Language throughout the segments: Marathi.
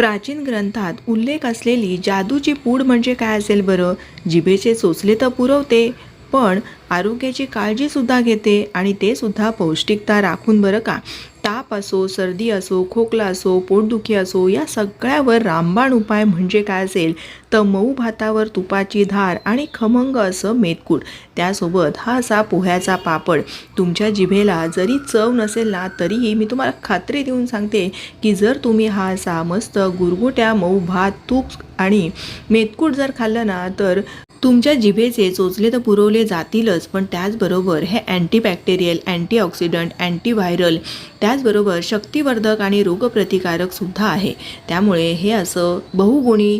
प्राचीन ग्रंथात उल्लेख असलेली जादूची पूड म्हणजे काय असेल बरं? जिभेचे चोचले तर पुरवते पण आरोग्याची काळजीसुद्धा घेते आणि ते सुद्धा पौष्टिकता राखून बरं का? ताप असो सर्दी असो खोकला असो पोटदुखी असो या सगळ्यावर रामबाण उपाय म्हणजे काय असेल? तर मऊ भातावर तुपाची धार आणि खमंग असं मेतकूट त्यासोबत हा असा पोह्याचा पापड. तुमच्या जिभेला जरी चव नसेल ना तरीही मी तुम्हाला खात्री देऊन सांगते की जर तुम्ही हा असा मस्त गुरगुट्या मऊ भात तूप आणि मेतकूट जर खाल्लं ना तर तुमच्या जिभेचे चोचले तर पुरवले जातीलच पण त्याचबरोबर हे अँटीबॅक्टेरियल अँटीऑक्सिडंट अँटीव्हायरल त्याचबरोबर शक्तिवर्धक आणि रोगप्रतिकारक सुद्धा आहे. त्यामुळे हे असं बहुगुणी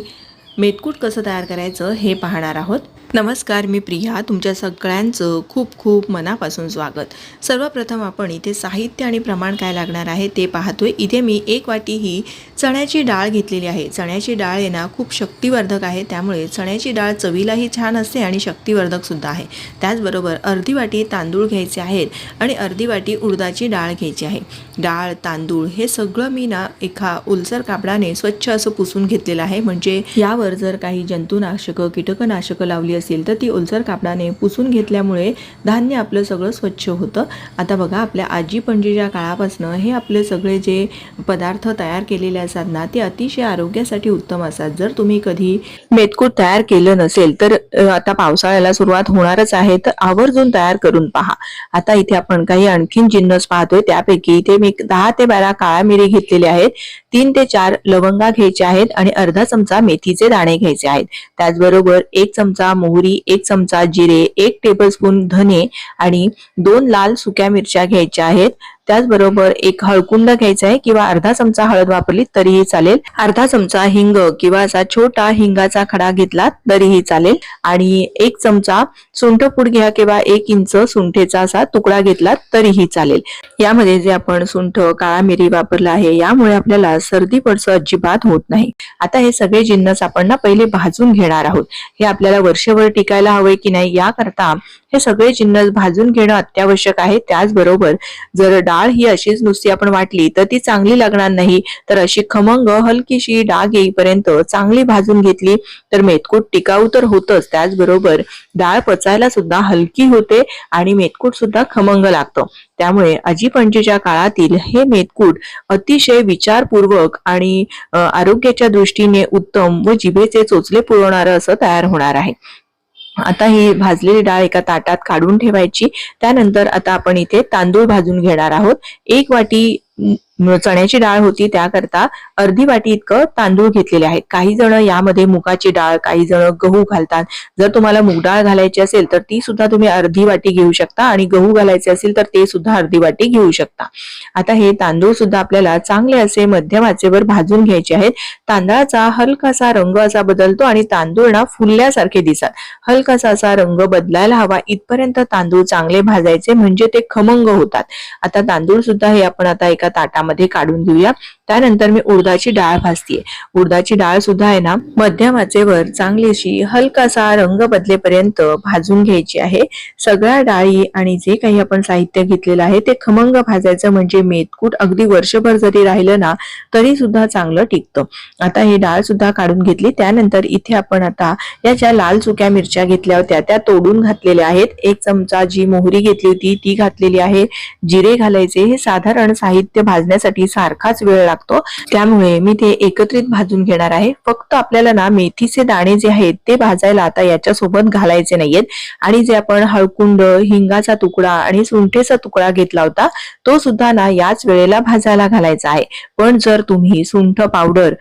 मेटकूट कसं तयार करायचं हे पाहणार आहोत. नमस्कार मी प्रिया. तुमच्या सगळ्यांचं खूप खूप मनापासून स्वागत. सर्वप्रथम आपण इथे साहित्य आणि प्रमाण काय लागणार आहे ते पाहतोय. इथे मी एक वाटी ही चण्याची डाळ घेतलेली आहे. चण्याची डाळ आहे ना खूप शक्तिवर्धक आहे. त्यामुळे चण्याची डाळ चवीलाही छान असते आणि शक्तिवर्धकसुद्धा आहे. त्याचबरोबर अर्धी वाटी तांदूळ घ्यायचे आहेत आणि अर्धी वाटी उडदाची डाळ घ्यायची आहे. डाळ तांदूळ हे सगळं मी ना एका उलसर कापडाने स्वच्छ असं पुसून घेतलेलं आहे. म्हणजे यावर जर काही जंतुनाशकं कीटकनाशकं लावली असेल तर ती ओलसर कापडाने पुसून घेतल्यामुळे धान्य आपलं सगळं स्वच्छ होतं. आता बघा आपल्या आजी पणजीच्या काळापासनं हे आपले सगळे जे पदार्थ तयार केलेले साधना ना ते अतिशय आरोग्यासाठी उत्तम असतात. जर तुम्ही कधी मेतकूट तयार केलं नसेल तर आता पावसाळ्याला सुरुवात होणारच आहे तर आवर्जून तयार करून पहा. आता इथे आपण काही आणखीन जिन्नस पाहतोय. त्यापैकी इथे मी दहा ते बारा काळा मिरी घेतलेले आहेत. तीन ते चार लवंगा घ्यायचे आहेत आणि अर्धा चमचा मेथीचे दाणे घ्यायचे आहेत. त्याचबरोबर एक चमचा मोहरी एक चमचा जिरे एक टेबलस्पून धने आणि दोन लाल सुक्या मिरच्या घ्यायच्या आहेत. त्याचबरोबर एक हळकुंड घ्यायचा आहे किंवा अर्धा चमचा हळद वापरली तरीही चालेल. अर्धा चमचा हिंग किंवा असा छोटा हिंगाचा खडा घेतला तरीही चालेल. आणि एक चमचा सुंठ पूड घ्या किंवा एक इंच सुंठेचा असा तुकडा घेतला तरीही चालेल. यामध्ये जे आपण सुंठ काळा मिरी वापरला आहे यामुळे आपल्याला सर्दी पडसं अजिबात होत नाही. आता हे सगळे जिन्नस आपण ना पहिले भाजून घेणार आहोत. हे आपल्याला वर्षभर टिकायला हवे की नाही याकरता हे सगळे जिन्नस भाजून घेणं अत्यावश्यक आहे. त्याचबरोबर जर डाळ ही अशीच नुसती आपण वाटली तर ती चांगली लागणार नाही. तर अशी खमंग हलकीशी डाग येईपर्यंत चांगली भाजून घेतली तर मेतकूट टिकाऊ तर होतच. त्याचबरोबर डाळ पचायला सुद्धा हलकी होते आणि मेतकूट सुद्धा खमंग लागतं. त्यामुळे आजी पणजीच्या काळातील हे मेतकूट अतिशय विचारपूर्वक आणि आरोग्याच्या दृष्टीने उत्तम व जिभेचे चोचले पुरवणारं असं तयार होणार आहे. आता ही भाजलेली डाळ एका ताटात काढून ठेवायची. त्यानंतर आता आपण इथे तांदूळ भाजून घेणार आहोत. एक वाटी चण्याची डाळ होती त्याकरता अर्धी वाटी इतकं तांदूळ घेतलेले आहे काही जण यामध्ये मुगाची डाळ काही जण गहू घालतात. जर तुम्हाला मूग डाळ घालायची असेल तर ती सुद्धा तुम्ही अर्धी वाटी घेऊ शकता आणि गहू घालायचे असेल तर ते सुद्धा अर्धी वाटी घेऊ शकता. आता हे तांदूळ सुद्धा आपल्याला चांगले असे मध्यमाचेवर भाजून घ्यायचे आहेत. तांदळाचा हलकासा रंग असा बदलतो आणि तांदूळ ना फुलल्यासारखे दिसतात. हलकासा असा रंग बदलायला हवा. इथपर्यंत तांदूळ चांगले भाजायचे म्हणजे ते खमंग होतात. आता तांदूळ सुद्धा हे आपण आता एका ताटामध्ये काढून घेऊया. त्यानंतर मी उडदाची डाळ भाजतीये. उडदाची डाळ सुद्धा आहे ना मध्यम आचेवर चांगलीशी हलकासा रंग बदलेपर्यंत भाजून घ्यायची आहे. सगळ्या डाळी आणि जे काही आपण साहित्य घेतलेलं आहे ते खमंग भाजायचं म्हणजे मेतकूट अगदी वर्षभर जरी राहिलं ना तरी सुद्धा चांगलं टिकतं. आता ही डाळ सुद्धा काढून घेतली. त्यानंतर इथे आपण आता या ज्या लाल सुक्या मिरच्या घेतल्या होत्या त्या तोडून घातलेल्या आहेत. एक चमचा जी मोहरी घेतली होती ती घातलेली आहे. जिरे घालायचे हे साधारण साहित्य भाजण्यासाठी सारखाच वेळ लागतो. त्यामुळे मी ते एकत्रित भाजून घेणार आहे. फक्त आपल्याला ना मेथीचे दाणे जे आहेत ते भाजायला आता याच्यासोबत घालायचे नाहीयेत. आणि जे आपण हळकुंड हिंगाचा तुकडा आणि सुंठेचा तुकडा घेतला होता तो सुद्धा ना याच वेळेला भाजायला घालायचा आहे. पण जर तुम्ही सुंठ पावडर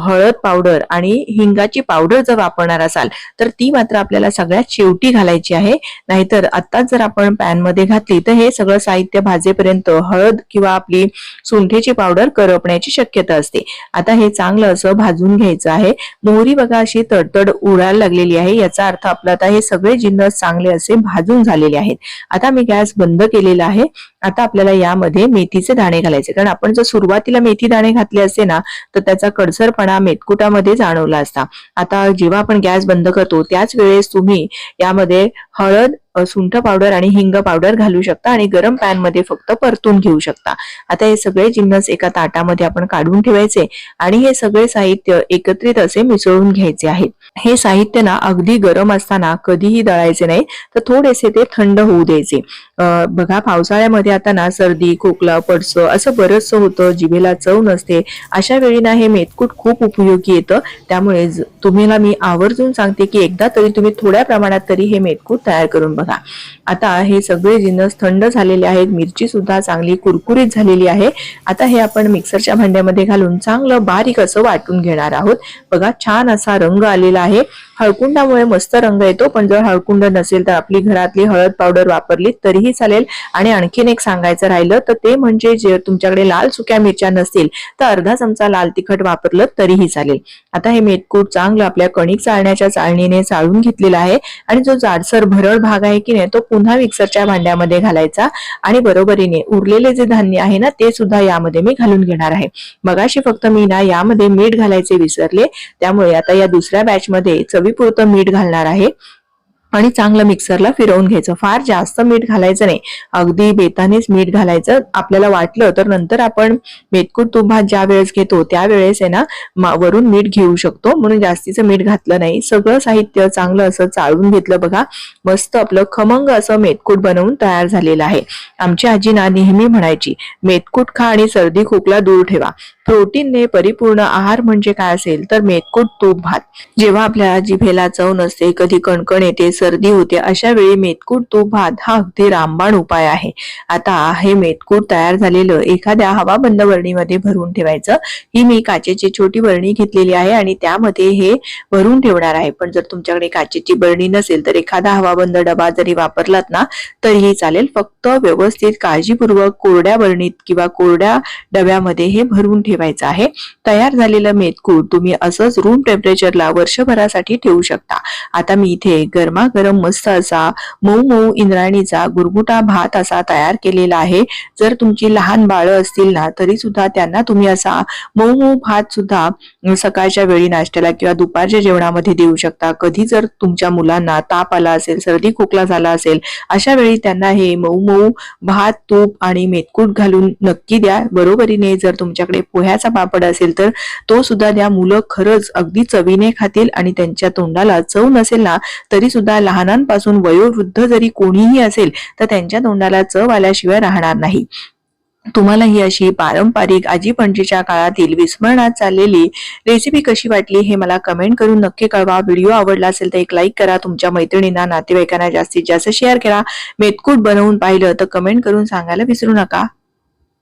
हळद पावडर आणि हिंगाची पावडर जर वापरणार असाल तर ती मात्र आपल्याला सगळ्यात शेवटी घालायची आहे. नाहीतर आत्ताच जर आपण पॅनमध्ये घातली तर हे सगळं साहित्य भाजेपर्यंत हळद किंवा आपली सुंठेची पावडर करप करपण्याची शक्यता असते. आता हे चांगलं असं भाजून घ्यायचं आहे. मोहरी बघा अशी तडतड उडायला लागलेली आहे. याचा अर्थ आपलं आता हे सगळे जिन्नस चांगले असे भाजून झालेले आहेत. आता मी गॅस बंद केलेला आहे. आता आपल्याला यामध्ये मेथीचे दाणे घालायचे. कारण आपण जर सुरुवातीला मेथी दाणे घातले असते ना तर त्याचा कडसरपणा मेटकुटामध्ये जाणवला असता. आता जेव्हा आपण गॅस बंद करतो त्याच वेळेस तुम्ही यामध्ये हळद सुंठ पावडर आणि हिंग पावडर घालू शकता आणि गरम पॅनमध्ये फक्त परतून घेऊ शकता. आता हे सगळे जिन्नस एका ताटामध्ये आपण काढून ठेवायचे आणि हे सगळे साहित्य एकत्रित असे मिसळून घ्यायचे आहे. हे साहित्य ना अगदी गरम असताना कधीही दळायचे नाही तर थोडेसे ते थंड होऊ द्यायचे. बघा पावसाळ्यामध्ये आता ना सर्दी खोकला पडसं असं बरंचसं होतं जिभेला चव नसते. अशा वेळी ना हे मेतकूट खूप उपयोगी येतं. त्यामुळे तुम्हाला मी आवर्जून सांगते की एकदा तरी तुम्ही थोड्या प्रमाणात तरी हे मेतकूट तयार करून बघा. आता हे सगळे जिन्नस थंड झालेले आहेत. मिरची सुद्धा चांगली कुरकुरीत झालेली आहे. आता हे आपण मिक्सरच्या भांड्यामध्ये घालून चांगलं बारीक असं वाटून घेणार आहोत. बघा छान असा रंग आलेला आहे. हळकुंडामुळे मस्त रंग येतो पण जर हळकुंड नसेल तर आपली घरातली हळद पावडर वापरली तरीही चालेल. आणि आणखीन एक सांगायचं राहिलं तर ते म्हणजे जर तुमच्याकडे लाल सुक्या मिरच्या नसतील तर अर्धा चमचा लाल तिखट वापरलं तरीही चालेल. आता हे मेटकूट चांगलं आपल्या कणिक चाळण्याच्या चाळणीने चाळून घेतलेलं आहे. आणि जो जाडसर भरड भाग आहे की नाही तो पुन्हा मिक्सरच्या भांड्यामध्ये घालायचा. आणि बरोबरीने उरलेले जे धान्य आहे ना ते सुद्धा यामध्ये मी घालून घेणार आहे. मगाशी फक्त मी ना यामध्ये मीठ घालायचे विसरले त्यामुळे आता या दुसऱ्या बॅच मध्ये चवीपुरतं मीठ घालणार आहे. आणि चांगलं मिक्सरला फिरवून घ्यायचं. फार जास्त मीठ घालायचं नाही. अगदी बेतानेच मीठ घालायचं. आपल्याला वाटलं तर नंतर आपण मेतकूट तूप भात ज्या वेळेस घेतो त्यावेळेस आहे ना वरून मीठ घेऊ शकतो. म्हणून जास्तीचं मीठ घातलं नाही. सगळं साहित्य चांगलं असं चाळून घेतलं बघा. मस्त आपलं खमंग असं मेतकूट बनवून तयार झालेलं आहे. आमची आजी ना नेहमी म्हणायची मेतकूट खा आणि सर्दी खोकला दूर ठेवा. प्रोटीनने परिपूर्ण आहार म्हणजे काय असेल तर मेतकूट तूप भात. जेव्हा आपल्या जिभेला चव नसते कधी कणकण येते सर्दी होते अशा वेळी मेतकूट तूप भात हा अगदी रामबाण उपाय आहे. आता हे मेतकूट तयार झालेलं एखाद्या हवाबंद वरणीमध्ये भरून ठेवायचं. ही मी काचेची छोटी बरणी घेतलेली आहे आणि त्यामध्ये हे भरून ठेवणार आहे. पण जर तुमच्याकडे काचेची बरणी नसेल तर एखादा हवाबंद डबा जरी वापरलात ना तरीही चालेल. फक्त व्यवस्थित काळजीपूर्वक कोरड्या बरणीत किंवा कोरड्या डब्यामध्ये हे भरून ठेवायचं आहे. तयार झालेलं मेतकूट तुम्ही असंच रूम टेम्परेचरला वर्षभरासाठी ठेवू शकता. आता मी इथे गरमागरम मस्त असा मऊ मऊ इंद्राणीचा गुरगुटा भात असा तयार केलेला आहे. जर तुमची लहान बाळं असतील ना तरी सुद्धा त्यांना तुम्ही असा मऊ मऊ भात सुद्धा सकाळच्या वेळी नाश्त्याला किंवा दुपारच्या जेवणामध्ये देऊ शकता. कधी जर तुमच्या मुलांना ताप आला असेल सर्दी खोकला झाला असेल अशा वेळी त्यांना हे मऊ मऊ भात तूप आणि मेतकूट घालून नक्की द्या. बरोबरीने जर तुमच्याकडे पोह्याचा पापड असेल तर तो सुद्धा द्या मुलं खरंच अगदी चवीने खातील आणि त्यांच्या तोंडाला चव नसेल ना तरी सुद्धा लहानांपासून वयोवृद्ध जरी कोणीही असेल तर त्यांच्या तोंडाला चव आल्याशिवाय राहणार नाही. तुम्हाला ही अशी पारंपरिक आजी पणजीच्या काळातील विस्मरणात चाललेली रेसिपी कशी वाटली हे मला कमेंट करून नक्की कळवा. व्हिडिओ आवडला असेल तर एक लाईक करा. तुमच्या मैत्रिणींना नातेवाईकांना जास्तीत जास्त शेअर करा. मेतकूट बनवून पाहिलं तर कमेंट करून सांगायला विसरू नका.